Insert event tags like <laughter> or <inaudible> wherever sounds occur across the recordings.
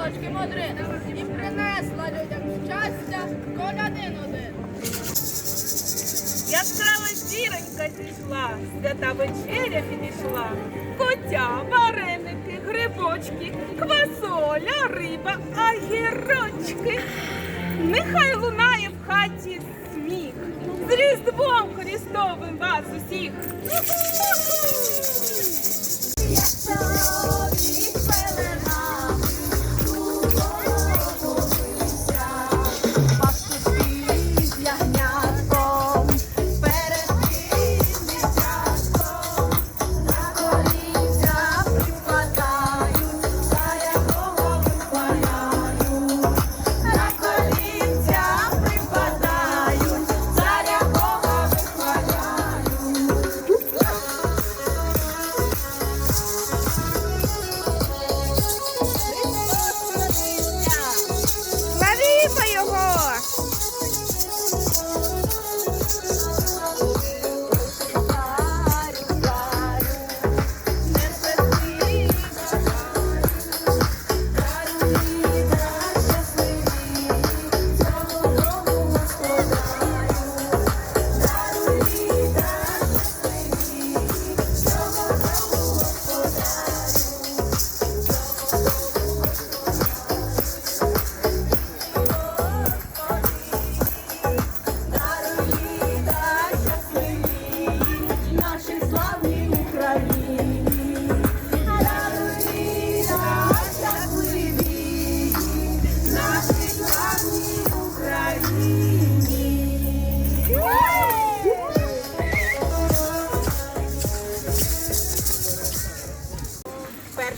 гілочки модрини, і принесла людям щастя колядин один. Яскрава зіронька зійшла, свята вечеря підійшла. Котя, вареники, грибочки, квасоля, риба, агірочки. Нехай лунає в хаті сміх. З Різдвом Христовим вас усіх.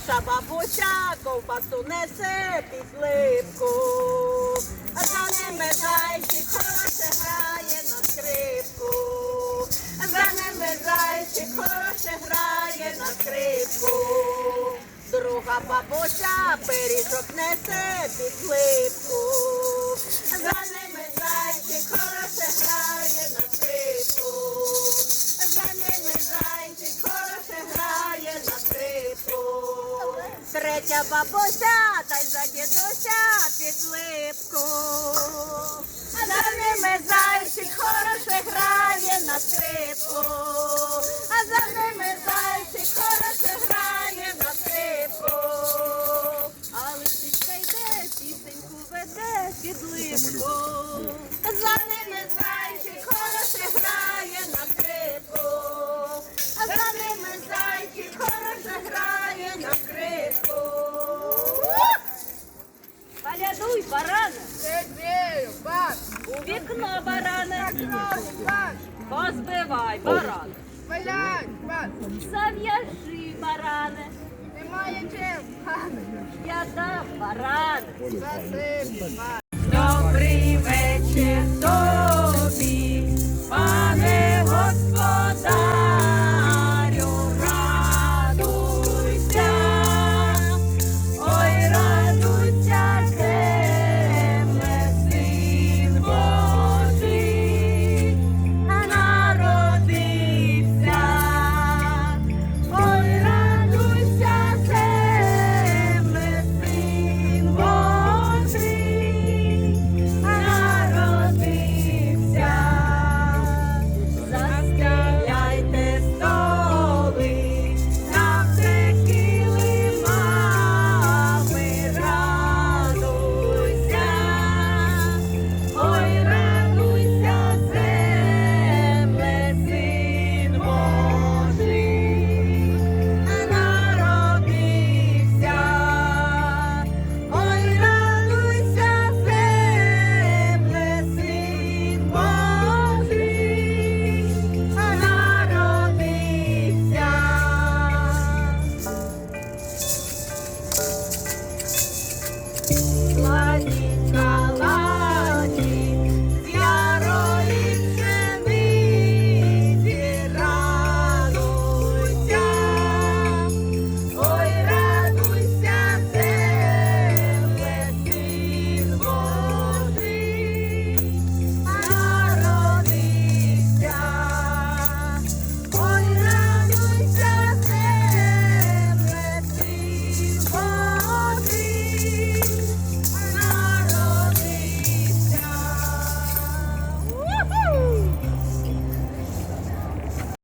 Перша бабуся ковбасу несе під липку, за ними зайчик хороше грає на скрипку, за ними зайчик хороше грає на скрипку. Друга бабуся пиріжок несе під липку, Третя бабуся, та й за дідуся під липку. А за ними зайчик хороше грає на скрипку. А за ними зайчик хороше грає на скрипку. А лисичка йде, пісеньку веде під липку. А за ними Баране, Де у вікно ноги, бач, позбивай баран. валяй, бач, зав'яжи баране, немає чим, я дам бач. Добрий вечір Thank <laughs> you.